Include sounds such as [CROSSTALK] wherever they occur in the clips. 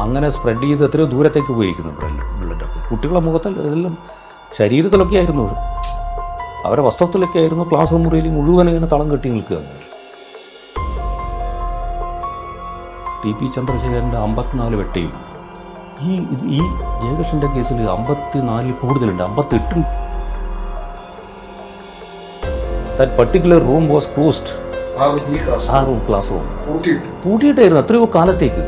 അങ്ങനെ സ്പ്രെഡ് ചെയ്ത് എത്രയോ ദൂരത്തേക്ക് പോയിരിക്കുന്നു ബുള്ളറ്റൊക്കെ കുട്ടികളുടെ മുഖത്തിൽ ഇതെല്ലാം ശരീരത്തിലൊക്കെ ആയിരുന്നു അവരെ വസ്ത്രത്തിലൊക്കെ ആയിരുന്നു ക്ലാസ് മുറിയിൽ മുഴുവൻ ഇങ്ങനെ തളം കെട്ടി നിൽക്കുക. ടി പി ചന്ദ്രശേഖരന്റെ അമ്പത്തിനാല് വെട്ടയും ഈ ഈ ജയകൃഷ്ണന്റെ കേസിൽ അമ്പത്തിനാലിൽ കൂടുതലുണ്ട് അമ്പത്തെട്ടിൽ. That particular room was closed ആ റൂം ക്ലാസ് റൂം പൂട്ടിയിട്ടായിരുന്നു എത്രയോ കാലത്തേക്ക്.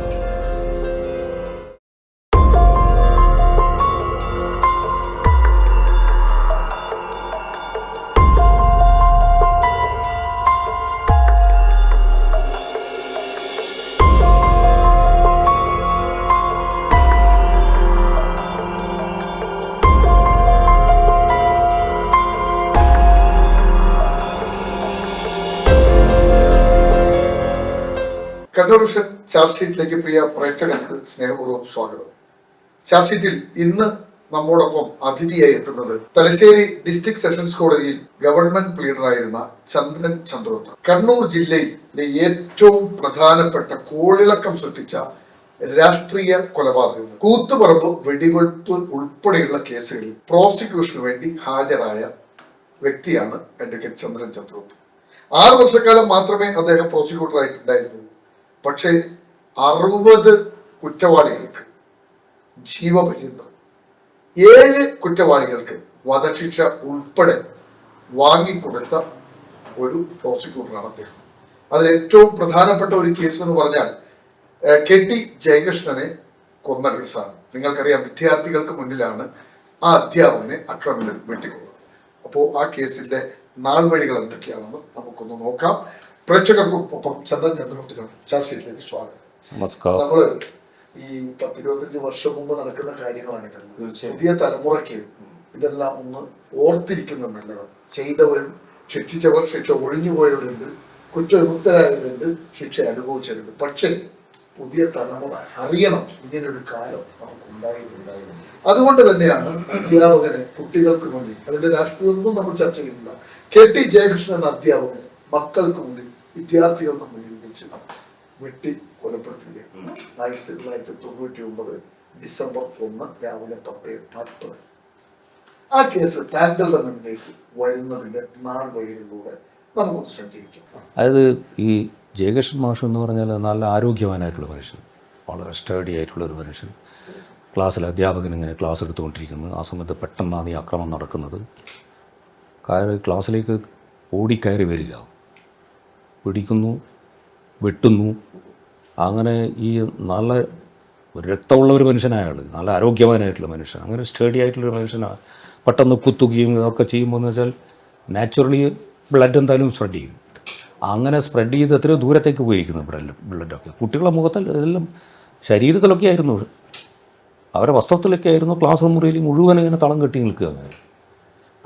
വിഷൻ ചാർജ് ഷീറ്റിലേക്ക് പ്രിയ പ്രേക്ഷകർക്ക് സ്നേഹപൂർവം സ്വാഗതം. ചാർജ് ഷീറ്റിൽ ഇന്ന് നമ്മോടൊപ്പം അതിഥിയായി എത്തുന്നത് തലശ്ശേരി ഡിസ്ട്രിക്ട് സെഷൻസ് കോടതിയിൽ ഗവൺമെന്റ് പ്ലീഡറായിരുന്ന ചന്ദ്രൻ ചന്ദ്രോത്ത. കണ്ണൂർ ജില്ലയിലെ ഏറ്റവും പ്രധാനപ്പെട്ട കോളിളക്കം സൃഷ്ടിച്ച രാഷ്ട്രീയ കൊലപാതകങ്ങൾ കൂത്തുപറമ്പ് വെടിവെപ്പ് ഉൾപ്പെടെയുള്ള കേസുകളിൽ പ്രോസിക്യൂഷന് വേണ്ടി ഹാജരായ വ്യക്തിയാണ് അഡ്വക്കേറ്റ് ചന്ദ്രൻ ചന്ദ്രോത്ത്. ആറ് വർഷക്കാലം മാത്രമേ അദ്ദേഹം പ്രോസിക്യൂട്ടർ ആയിട്ടുണ്ടായിരുന്നുള്ളൂ പക്ഷേ അറുപത് കുറ്റവാളികൾക്ക് ജീവപര്യന്തം ഏഴ് കുറ്റവാളികൾക്ക് വധശിക്ഷ ഉൾപ്പെടെ വാങ്ങിക്കൊടുത്ത ഒരു പ്രോസിക്യൂട്ടറാണ് അദ്ദേഹം. അതിൽ ഏറ്റവും പ്രധാനപ്പെട്ട ഒരു കേസ് എന്ന് പറഞ്ഞാൽ കെ ടി ജയകൃഷ്ണനെ കൊന്ന കേസാണ്. നിങ്ങൾക്കറിയാം വിദ്യാർത്ഥികൾക്ക് മുന്നിലാണ് ആ അധ്യാപകനെ അക്രമികൾ വെട്ടിക്കൊന്നത്. അപ്പോൾ ആ കേസിന്റെ നാൾ വഴികൾ എന്തൊക്കെയാണെന്ന് നമുക്കൊന്ന് നോക്കാം. പ്രേക്ഷകർക്കും ഒപ്പം ചന്ദ്രൻ ചന്ദ്രമൂർത്തിനുണ്ട് ചാർജ് സ്വാഗതം. നമസ്കാരം. നമ്മൾ ഈ പത്തിരുപത്തഞ്ച് വർഷം മുമ്പ് നടക്കുന്ന കാര്യങ്ങളാണ് ഇതെല്ലാം. പുതിയ തലമുറയ്ക്ക് ഇതെല്ലാം ഒന്ന് ഓർത്തിരിക്കുന്നത് നല്ലതാണ്. ചെയ്തവരും ശിക്ഷിച്ചവർ ശിക്ഷ ഒഴിഞ്ഞുപോയവരുണ്ട് കുറ്റവിമുക്തരായവരുണ്ട് ശിക്ഷ അനുഭവിച്ചവരുണ്ട്. പക്ഷേ പുതിയ തലമുറ അറിയണം ഇങ്ങനൊരു കാലം നമുക്ക് ഉണ്ടായിട്ടുണ്ടായിരുന്നു അതുകൊണ്ട് തന്നെയാണ് അധ്യാപകനെ കുട്ടികൾക്ക് മുന്നിൽ അതിന്റെ രാഷ്ട്രീയമൊന്നും നമ്മൾ ചർച്ച ചെയ്യുന്നില്ല. കെ ടി ജയകൃഷ്ണൻ എന്ന അധ്യാപകനെ മക്കൾക്ക് മുന്നിൽ വിദ്യാർത്ഥികൾക്ക് മുന്നിൽ വെച്ച് വെട്ടി കൊലപ്പെടുത്തുകയാണ് ആയിരത്തി തൊള്ളായിരത്തി തൊണ്ണൂറ്റി ഒമ്പത് ഡിസംബർ ഒന്ന് രാവിലെ പത്ത് നാൽപ്പത് ആ കേസ് താങ്കളുടെ മുന്നിലേക്ക് വരുന്നതിന്റെ നാൾ വഴികളിലൂടെ നമുക്കൊന്ന് സഞ്ചരിക്കാം. അതായത് ഈ ജയകൃഷ്ണൻ മാഷ് എന്ന് പറഞ്ഞാൽ നല്ല ആരോഗ്യവാനായിട്ടുള്ള മനുഷ്യൻ. വളരെ സ്റ്റഡി ആയിട്ടുള്ള ഒരു മനുഷ്യൻ. ക്ലാസ്സിൽ അധ്യാപകൻ ഇങ്ങനെ ക്ലാസ് എടുത്തുകൊണ്ടിരിക്കുന്നു. ആ സമയത്ത് പെട്ടെന്നാണ് ഈ അക്രമം നടക്കുന്നത്. കയറി ക്ലാസ്സിലേക്ക് ഓടിക്കയറി വരിക. പിടിക്കുന്നു വെട്ടുന്നു. അങ്ങനെ ഈ നല്ല രക്തമുള്ള ഒരു മനുഷ്യനായാണ്. നല്ല ആരോഗ്യവാനായിട്ടുള്ള മനുഷ്യൻ. അങ്ങനെ സ്റ്റഡി ആയിട്ടുള്ള ഒരു മനുഷ്യനാണ് പെട്ടെന്ന് കുത്തുകയും ഇതൊക്കെ ചെയ്യുമ്പോൾ എന്ന് വെച്ചാൽ നാച്ചുറലി ബ്ലഡ് എന്തായാലും സ്പ്രെഡ് ചെയ്യും. അങ്ങനെ സ്പ്രെഡ് ചെയ്ത് എത്രയോ ദൂരത്തേക്ക് പോയിരിക്കുന്നു ബ്ലഡ് ബ്ലഡൊക്കെ കുട്ടികളുടെ മുഖത്തിൽ ഇതെല്ലാം ശരീരത്തിലൊക്കെ ആയിരുന്നു. അവരെ വസ്ത്രത്തിലൊക്കെ ആയിരുന്നു ക്ലാസ് മുറിയിൽ മുഴുവൻ ഇങ്ങനെ തളം കെട്ടി നിൽക്കുക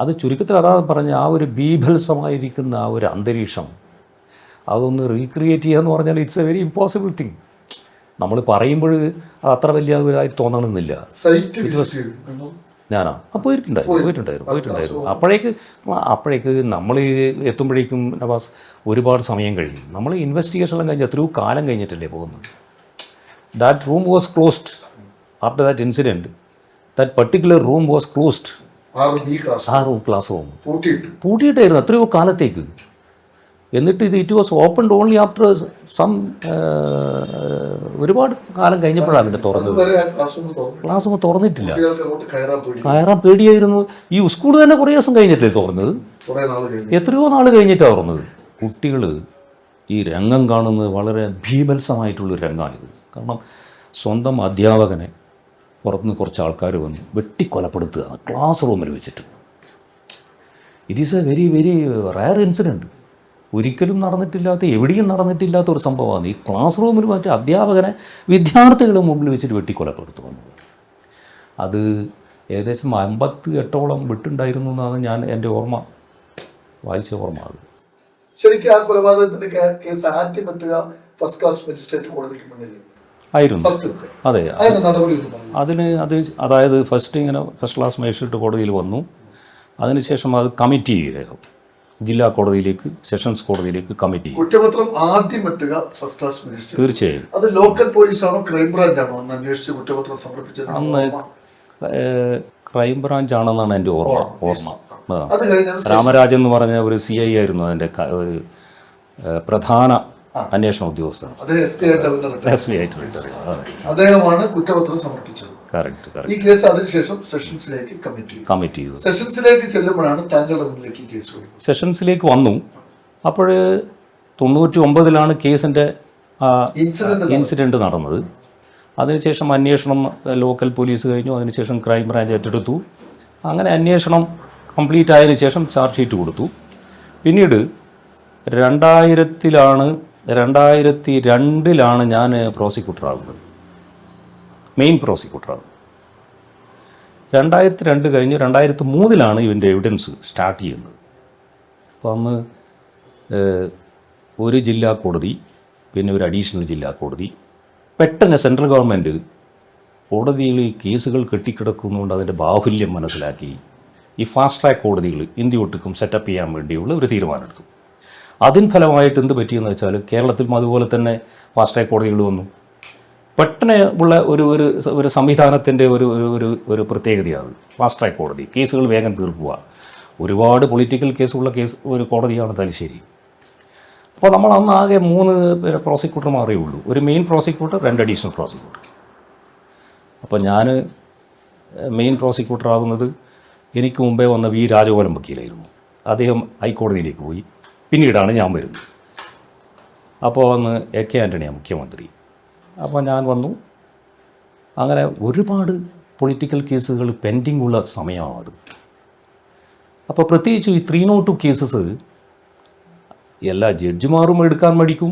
അത് ചുരുക്കത്തിൽ അതാ പറഞ്ഞ ആ ഒരു ബീഭത്സമായിരിക്കുന്ന ആ ഒരു അന്തരീക്ഷം അതൊന്ന് റീക്രിയേറ്റ് ചെയ്യുക എന്ന് പറഞ്ഞാൽ it's a very impossible thing നമ്മൾ പറയുമ്പോൾ അത് അത്ര വലിയ ഇതായി തോന്നണമെന്നില്ല. ഞാനാ? ആ പോയിട്ടുണ്ടായിരുന്നു പോയിട്ടുണ്ടായിരുന്നു പോയിട്ടുണ്ടായിരുന്നു. അപ്പോഴേക്ക് അപ്പോഴേക്ക് നമ്മൾ എത്തുമ്പോഴേക്കും നവാസ് ഒരുപാട് സമയം കഴിഞ്ഞു. നമ്മൾ ഇൻവെസ്റ്റിഗേഷൻ എല്ലാം കഴിഞ്ഞ് എത്രയോ കാലം കഴിഞ്ഞിട്ടല്ലേ പോകുന്നത്. That room was closed after that incident that particular room was closed ആ റൂം ക്ലാസ് റൂം പൂട്ടിയിട്ട്. പൂട്ടിയിട്ടായിരുന്നു എത്രയോ കാലത്തേക്ക്. എന്നിട്ട് ഇത് it was open only after some ഒരുപാട് കാലം കഴിഞ്ഞപ്പോഴാണ് അതിന്റെ തുറന്നത്. ക്ലാസ് ഒന്നും തുറന്നിട്ടില്ല. കയറാൻ പേടി. പേടിയായിരുന്നു. ഈ സ്കൂൾ തന്നെ കുറേ ദിവസം കഴിഞ്ഞിട്ടല്ലേ തുറന്നത്? എത്രയോ നാൾ കഴിഞ്ഞിട്ടാണ് തുറന്നത്? കുട്ടികൾ ഈ രംഗം കാണുന്നത് വളരെ ഭീഭത്സമായിട്ടുള്ളൊരു രംഗമാണിത് കാരണം സ്വന്തം അധ്യാപകനെ പുറത്തുനിന്ന് കുറച്ച് ആൾക്കാർ വന്ന് വെട്ടിക്കൊലപ്പെടുത്തുകയാണ്. ക്ലാസ് റൂമിൽ വെച്ചിട്ട്. It is a very very rare incident ഒരിക്കലും നടന്നിട്ടില്ലാത്ത എവിടെയും നടന്നിട്ടില്ലാത്ത ഒരു സംഭവമാണ് ഈ ക്ലാസ് റൂമിൽ മറ്റേ അധ്യാപകനെ വിദ്യാർത്ഥികളുടെ മുമ്പിൽ വെച്ചിട്ട് വെട്ടിക്കൊലപ്പെടുത്തു വന്നത് അത് ഏകദേശം അമ്പത്തി എട്ടോളം വിട്ടുണ്ടായിരുന്നു എന്നാണ് ഞാൻ എന്റെ ഓർമ്മ വായിച്ച ഓർമ്മ അത്. ശരിക്കും ആ കൊലപാതകത്തിന്റെ കേസ് ആദ്യം എത്തുക ഫസ്റ്റ് ക്ലാസ് മജിസ്ട്രേറ്റ് കോടതിക്ക് മുന്നിൽ. ആയിരുന്നു. അതെ. അതിന് അത് അതായത് ഫസ്റ്റ് ഇങ്ങനെ ഫസ്റ്റ് ക്ലാസ് മജിസ്ട്രേറ്റ് കോടതിയിൽ വന്നു. അതിനുശേഷം അത് കമ്മിറ്റി ചെയ്തു ജില്ലാ കോടതിയിലേക്ക് സെഷൻസ് കോടതിയിലേക്ക് കമ്മിറ്റി കുറ്റപത്രം ആദ്യം എത്തുക ഫസ്റ്റ് ക്ലാസ് മജിസ്ട്രേറ്റ് തീർച്ചയായും. അത് ലോക്കൽ പോലീസാണോ ക്രൈംബ്രാഞ്ച് ആണോ? അന്ന് അന്വേഷിച്ച് കുറ്റപത്രം സമർപ്പിച്ചത് അന്ന് ക്രൈംബ്രാഞ്ച് ക്രൈം ബ്രാഞ്ച് ആണെന്നാണ് എന്റെ ഓർമ്മ. ഓർമ്മ. രാമരാജൻ എന്ന് പറഞ്ഞ ഒരു സി ഐ ആയിരുന്നു അതിന്റെ ഒരു പ്രധാന അന്വേഷണ ഉദ്യോഗസ്ഥൻ. എസ് പി ആയിട്ട് അദ്ദേഹമാണ് കുറ്റപത്രം സമർപ്പിച്ചത്. ഈ കേസ് അതിനുശേഷം സെഷൻസിലേക്ക് കമ്മിറ്റ് ചെയ്തു. കമ്മിറ്റ് ചെയ്തു. സെഷൻസിലേക്ക് ചെല്ലുമ്പോഴാണ് താങ്കളുടെ മുന്നിലേക്ക് കേസ് വരുന്നത്. സെഷൻസിലേക്ക് വന്നു. അപ്പോൾ തൊണ്ണൂറ്റി ഒമ്പതിലാണ് കേസിന്റെ ഇൻസിഡന്റ് ഇൻസിഡന്റ് നടന്നത്. അതിനുശേഷം അന്വേഷണം ലോക്കൽ പോലീസ് കഴിഞ്ഞു. അതിനുശേഷം ക്രൈം ബ്രാഞ്ച് ഏറ്റെടുത്തു. അങ്ങനെ അന്വേഷണം കംപ്ലീറ്റ് ആയതിനു ശേഷം ചാർജ് ഷീറ്റ് കൊടുത്തു. പിന്നീട് രണ്ടായിരത്തിലാണ് രണ്ടായിരത്തി രണ്ടിലാണ് ഞാൻ പ്രോസിക്യൂട്ടർ ആകുന്നത് മെയിൻ പ്രോസിക്യൂട്ടറാണ്. രണ്ടായിരത്തി രണ്ട് കഴിഞ്ഞ് രണ്ടായിരത്തി മൂന്നിലാണ് ഇവന്റെ എവിഡൻസ് സ്റ്റാർട്ട് ചെയ്യുന്നത്. അപ്പോൾ അന്ന് ഒരു ജില്ലാ കോടതി പിന്നെ ഒരു അഡീഷണൽ ജില്ലാ കോടതി പെട്ടെന്ന് സെൻട്രൽ ഗവൺമെന്റ് കോടതിയിൽ കേസുകൾ കെട്ടിക്കിടക്കുന്നതുകൊണ്ട് അതിന്റെ ബാഹുല്യം മനസ്സിലാക്കി ഈ ഫാസ്റ്റ് ട്രാക്ക് കോടതികൾ ഇന്ത്യ ഒട്ടുക്കും സെറ്റപ്പ് ചെയ്യാൻ വേണ്ടിയുള്ള ഒരു തീരുമാനമെടുത്തു. അതിൻ ഫലമായിട്ട് എന്ത് പറ്റിയെന്ന് വെച്ചാൽ കേരളത്തിലും അതുപോലെ തന്നെ ഫാസ്റ്റ് ട്രാക്ക് കോടതികൾ വന്നു. പെട്ടെന്ന് ഉള്ള ഒരു ഒരു ഒരു സംവിധാനത്തിന്റെ ഒരു ഒരു- ഒരു പ്രത്യേകതയാണ് ഫാസ്റ്റ് ട്രാക്ക് കോടതി. കേസുകൾ വേഗം തീർക്കുക. ഒരുപാട് പൊളിറ്റിക്കൽ കേസുള്ള കേസ് ഒരു കോടതിയാണ് തലശ്ശേരി. അപ്പോൾ നമ്മൾ അന്ന് ആകെ മൂന്ന് പ്രോസിക്യൂട്ടർ പ്രോസിക്യൂട്ടർമാരേ ഉള്ളൂ. ഒരു മെയിൻ പ്രോസിക്യൂട്ടർ രണ്ട് അഡീഷണൽ പ്രോസിക്യൂട്ടർ. അപ്പോൾ ഞാൻ മെയിൻ പ്രോസിക്യൂട്ടർ ആകുന്നത് എനിക്ക് മുമ്പേ വന്ന വി രാജഗോപാലൻ വക്കീലായിരുന്നു. അദ്ദേഹം ഹൈക്കോടതിയിലേക്ക് പോയി. പിന്നീടാണ് ഞാൻ വരുന്നത്. അപ്പോൾ അന്ന് എ കെ ആന്റണിയാണ് മുഖ്യമന്ത്രി. അപ്പോൾ ഞാൻ വന്നു. അങ്ങനെ ഒരുപാട് പൊളിറ്റിക്കൽ കേസുകൾ പെൻഡിങ് ഉള്ള സമയമാണ് അത് അപ്പോൾ പ്രത്യേകിച്ച് ഈ ത്രീ നോട്ട് ടു കേസസ് എല്ലാ ജഡ്ജിമാരും എടുക്കാൻ മടിക്കും.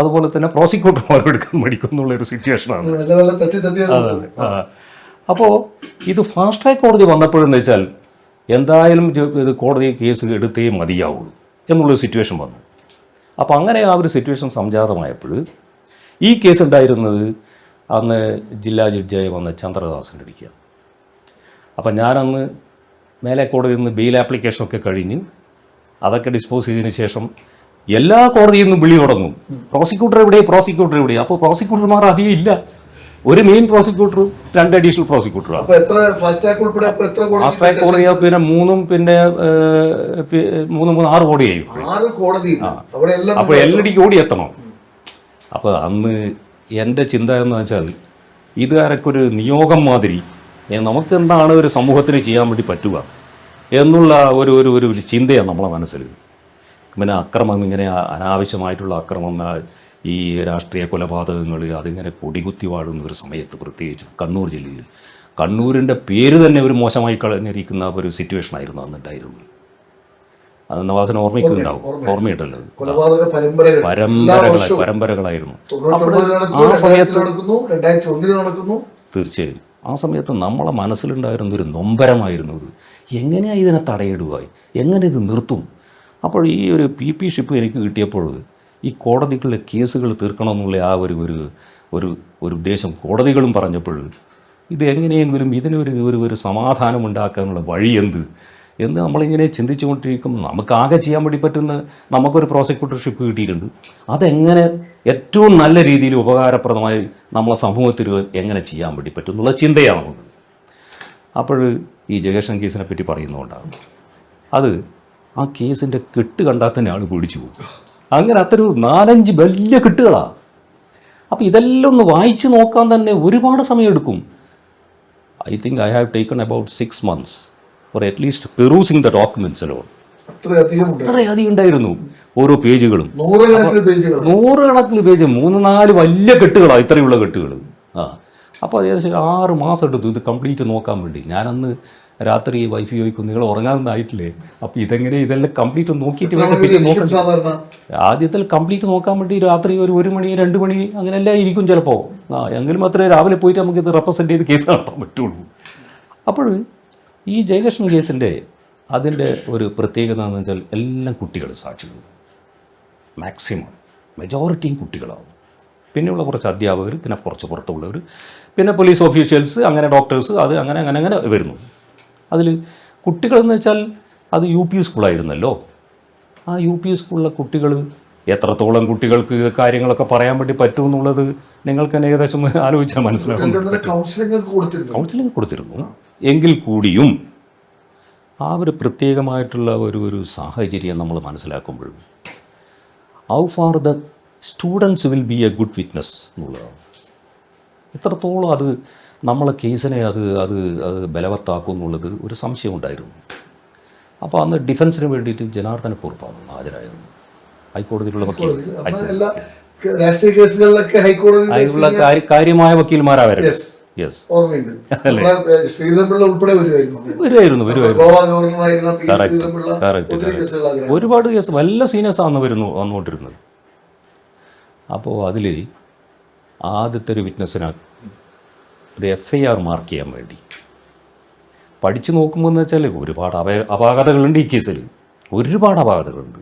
അതുപോലെ തന്നെ പ്രോസിക്യൂട്ടർമാരും എടുക്കാൻ മടിക്കും എന്നുള്ളൊരു സിറ്റുവേഷനാണ് തട്ടി അപ്പോൾ ഇത് ഫാസ്റ്റ് ട്രാക്ക് കോടതി വന്നപ്പോഴെന്ന് വെച്ചാൽ എന്തായാലും ഇത് കോടതി കേസ് എടുത്തേ മതിയാവുള്ളൂ എന്നുള്ളൊരു സിറ്റുവേഷൻ വന്നു. അപ്പോൾ അങ്ങനെ ആ ഒരു സിറ്റുവേഷൻ സംജാതമായപ്പോൾ ഈ കേസ് ഉണ്ടായിരുന്നത് അന്ന് ജില്ലാ ജഡ്ജിയായി വന്ന ചന്ദ്രദാസിന്റെ അടിക്കുക അപ്പം ഞാനന്ന് മേലെ കോടതിയിൽ നിന്ന് ബെയിൽ ആപ്ലിക്കേഷനൊക്കെ കഴിഞ്ഞ് അതൊക്കെ ഡിസ്പോസ് ചെയ്തതിന് ശേഷം എല്ലാ കോടതിയിൽ നിന്നും വിളി തുടങ്ങും. പ്രോസിക്യൂട്ടർ എവിടെ പ്രോസിക്യൂട്ടർ എവിടെ അപ്പോൾ പ്രോസിക്യൂട്ടർമാർ അധികം ഇല്ല. ഒരു മെയിൻ പ്രോസിക്യൂട്ടറും രണ്ട് അഡീഷണൽ എത്ര ഫാസ്റ്റ് ട്രാക്ക് കോടതി പിന്നെ മൂന്നും പിന്നെ മൂന്നും മൂന്ന് ആറ് കോടിയായി ആറ് കോടതി അവിടെ എല്ലാം അപ്പോൾ എല്ലടിക്ക് ഓടി എത്തണം. അപ്പോൾ അന്ന് എന്റെ ചിന്ത എന്ന് വെച്ചാൽ ഇതുകാരൊക്കെ ഒരു നിയോഗം മാതിരി നമുക്ക് എന്താണ് ഒരു സമൂഹത്തിന് ചെയ്യാൻ വേണ്ടി പറ്റുക എന്നുള്ള ഒരു ഒരു ഒരു ചിന്തയാണ് നമ്മളെ മനസ്സിൽ. പിന്നെ അക്രമം ഇങ്ങനെ അനാവശ്യമായിട്ടുള്ള അക്രമം ഈ രാഷ്ട്രീയ കൊലപാതകങ്ങൾ അതിങ്ങനെ കൊടികുത്തി വാഴുന്ന ഒരു സമയത്ത് പ്രത്യേകിച്ച് കണ്ണൂർ ജില്ലയിൽ. കണ്ണൂരിന്റെ പേര് തന്നെ ഒരു മോശമായി കളഞ്ഞിരിക്കുന്ന ഒരു സിറ്റുവേഷൻ ആയിരുന്നു അന്നുണ്ടായിരുന്നത് അത് നവാസിന് ഓർമ്മിക്കുന്നുണ്ടാവും ഓർമ്മയുണ്ടല്ലോ. എല്ലാ പരമ്പരകളായി പരമ്പരകളായിരുന്നു. ആ സമയത്ത് നടക്കുന്നു തീർച്ചയായും. ആ സമയത്ത് നമ്മളെ മനസ്സിലുണ്ടായിരുന്ന ഒരു നൊമ്പരമായിരുന്നു ഇത്. എങ്ങനെയാണ് ഇതിനെ തടയിടുക? എങ്ങനെ ഇത് നിർത്തും? അപ്പോൾ ഈ ഒരു പി പി ഷിപ്പ് എനിക്ക് കിട്ടിയപ്പോൾ ഈ കോടതികളിലെ കേസുകൾ തീർക്കണമെന്നുള്ള ആ ഒരു ഒരു ഒരു ഒരു ഉദ്ദേശം കോടതികളും പറഞ്ഞപ്പോൾ ഇത് എങ്ങനെയെങ്കിലും ഇതിനൊരു ഒരു ഒരു സമാധാനം ഉണ്ടാക്കാനുള്ള വഴി എന്ത്? എന്ന് നമ്മളിങ്ങനെ ചിന്തിച്ചുകൊണ്ടിരിക്കും നമുക്ക് ആകെ ചെയ്യാൻ വേണ്ടി പറ്റുന്ന നമുക്കൊരു പ്രോസിക്യൂട്ടർഷിപ്പ് കിട്ടിയിട്ടുണ്ട്. അതെങ്ങനെ ഏറ്റവും നല്ല രീതിയിൽ ഉപകാരപ്രദമായി നമ്മളെ സമൂഹത്തിൽ എങ്ങനെ ചെയ്യാൻ വേണ്ടി പറ്റും എന്നുള്ള ചിന്തയാണ് നമുക്ക് അപ്പോൾ ഈ ജഗേഷൻ കേസിനെ പറ്റി പറയുന്നതുകൊണ്ടാണ്. അത് ആ കേസിന്റെ കെട്ട് കണ്ടാൽ തന്നെ ആൾ പിടിച്ചു പോകും. അങ്ങനെ അത്ര നാലഞ്ച് വലിയ കെട്ടുകളാണ് അപ്പോൾ ഇതെല്ലാം ഒന്ന് വായിച്ച് നോക്കാൻ തന്നെ ഒരുപാട് സമയം എടുക്കും I think I have taken about six months for at least perusing the documents alone അത്രയധികം ഉണ്ട്. അത്രയധികം ഉണ്ടായിരുന്നു ഓരോ പേജുകളും. നൂറുകണക്കിന് പേജ് മൂന്ന് നാല് വലിയ കെട്ടുകളാണ് ഇത്രയുള്ള കെട്ടുകൾ ആ. അപ്പോൾ അത് ഏകദേശം ആറ് മാസം എടുത്തു. ഇത് കംപ്ലീറ്റ് നോക്കാൻ വേണ്ടി. ഞാനന്ന് രാത്രി വൈഫ് ചോദിക്കും നിങ്ങൾ ഉറങ്ങാനൊന്നും ആയിട്ടില്ലേ? അപ്പോൾ ഇതെങ്ങനെ ഇതെല്ലാം കംപ്ലീറ്റ് നോക്കിയിട്ട് വേണം പിന്നെ നോക്കാൻ സാധാരണ? ആദ്യത്തിൽ കംപ്ലീറ്റ് നോക്കാൻ വേണ്ടി രാത്രി ഒരു ഒരു മണി രണ്ട് മണി അങ്ങനെയെല്ലാം ഇരിക്കും ചിലപ്പോൾ ആ എങ്കിലും മാത്രമേ രാവിലെ പോയിട്ട് നമുക്ക് ഇത് റെപ്രസെന്റ് ചെയ്ത് കേസ് നടത്താൻ പറ്റുള്ളൂ. അപ്പോൾ ഈ ജയലക്ഷ്മി കേസിന്റെ അതിന്റെ ഒരു പ്രത്യേകത എന്ന് വെച്ചാൽ എല്ലാം കുട്ടികൾ സാക്ഷികൾ മാക്സിമം മെജോറിറ്റിയും കുട്ടികളാവും. പിന്നെയുള്ള കുറച്ച് അധ്യാപകർ പിന്നെ കുറച്ച് പുറത്തുള്ളവർ പിന്നെ പോലീസ് ഓഫീഷ്യൽസ് അങ്ങനെ ഡോക്ടേഴ്സ് അത് അങ്ങനെ അങ്ങനെ അങ്ങനെ വരുന്നു. അതിൽ കുട്ടികളെന്ന് വെച്ചാൽ അത് യു പി സ്കൂളായിരുന്നല്ലോ ആ യു പി സ്കൂളിലെ കുട്ടികൾ എത്രത്തോളം കുട്ടികൾക്ക് ഇത് കാര്യങ്ങളൊക്കെ പറയാൻ വേണ്ടി പറ്റും എന്നുള്ളത് നിങ്ങൾക്ക് തന്നെ ഏകദേശം ആലോചിച്ചാൽ മനസ്സിലാവും. കൗൺസിലിംഗ് കൊടുത്തിരുന്നു. എങ്കിൽ കൂടിയും ആ ഒരു പ്രത്യേകമായിട്ടുള്ള ഒരു ഒരു സാഹചര്യം നമ്മൾ മനസ്സിലാക്കുമ്പോൾ how far the students will be a good witness എന്നുള്ളതാണ്. എത്രത്തോളം അത് നമ്മളെ കേസിനെ അത് അത് അത് ബലവത്താക്കും എന്നുള്ളത് ഒരു സംശയം ഉണ്ടായിരുന്നു. അപ്പോൾ അന്ന് ഡിഫൻസിന് വേണ്ടിയിട്ട് ജനാർദ്ദന കുറുപ്പാണ് ഹാജരായിരുന്നു. ഹൈക്കോടതിയിലുള്ള വക്കീൽ രാഷ്ട്രീയ കേസുകളിലൊക്കെ ഹൈക്കോടതി കാര്യമായ വക്കീൽമാരാവരുത് Yes. യെസ് ഓർമ്മയുണ്ട്. [LAUGHS] ശ്രീധരൻപിള്ള ഉൾപ്പെടെ വരുമായിരുന്നു വരുമായിരുന്നു ഒരുപാട് കേസ് വല്ല സീനിയേഴ്സാണ് വരുന്നു വന്നുകൊണ്ടിരുന്നത്. അപ്പോൾ അതിൽ ആദ്യത്തെ ഒരു വിറ്റ്നസ്സിന് ഒരു എഫ് ഐ ആർ മാർക്ക് ചെയ്യാൻ വേണ്ടി. പഠിച്ചു നോക്കുമ്പോൾ എന്ന് വെച്ചാൽ ഒരുപാട് അപ അപാകതകളുണ്ട് ഈ കേസിൽ. ഒരുപാട് അപാകതകളുണ്ട്.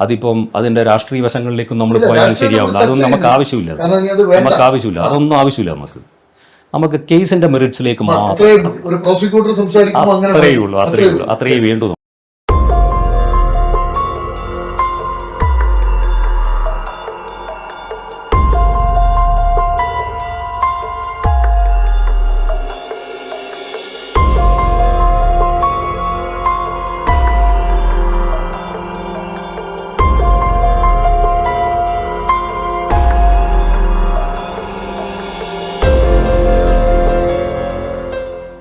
അതിപ്പം അതിന്റെ രാഷ്ട്രീയ വശങ്ങളിലേക്കും നമ്മൾ പോയാൽ ശരിയാവില്ല. അതൊന്നും നമുക്ക് ആവശ്യമില്ല. നമുക്ക് ആവശ്യമില്ല. അതൊന്നും ആവശ്യമില്ല നമുക്ക്. നമുക്ക് കേസിന്റെ മെറിറ്റ്സിലേക്ക് മാത്രം. അത്രയും ഉള്ളൂ അത്രയേ ഉള്ളൂ അത്രയേ വേണ്ടൂ